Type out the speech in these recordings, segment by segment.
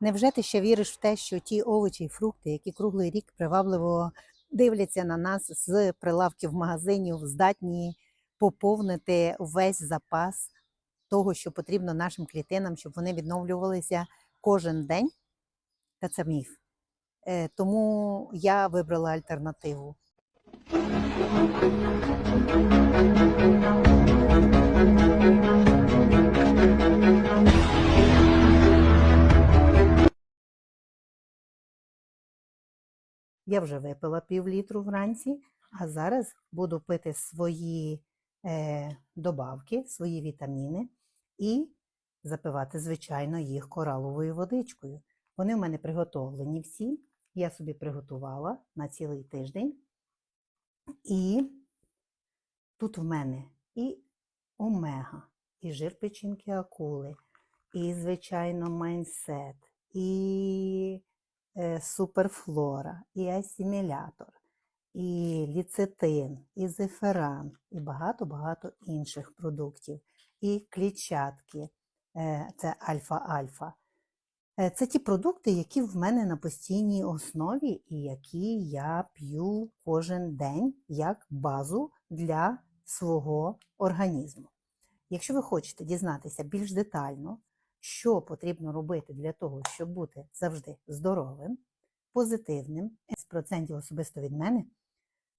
Невже ти ще віриш в те, що ті овочі і фрукти, які круглий рік привабливо дивляться на нас з прилавків магазинів, здатні поповнити весь запас того, що потрібно нашим клітинам, щоб вони відновлювалися кожен день? Та це міф. Е, Тому я вибрала альтернативу. Я вже випила пів літру вранці, а зараз буду пити свої е, добавки, свої вітаміни і запивати, звичайно, їх кораловою водичкою. Вони в мене приготовлені всі. Я собі приготувала на цілий тиждень. І тут в мене і омега, і жир печінки акули, і, звичайно, майнсет, і суперфлора, і асимілятор, і ліцетин, і зеферан, і багато-багато інших продуктів, і клітчатки, е, це альфа-альфа. Е, Це ті продукти, які в мене на постійній основі і які я п'ю кожен день як базу для свого організму. Якщо ви хочете дізнатися більш детально, що потрібно робити для того, щоб бути завжди здоровим, позитивним, з процентів особисто від мене,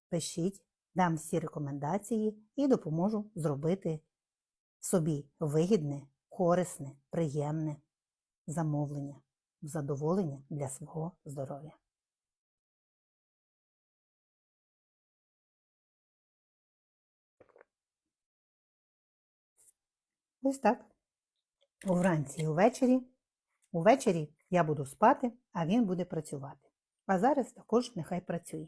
пишіть, дам всі рекомендації і допоможу зробити собі вигідне, корисне, приємне замовлення, задоволення для свого здоров'я. Ось так. Вранці і увечері. Увечері я буду спати, а він буде працювати. А зараз також нехай працює.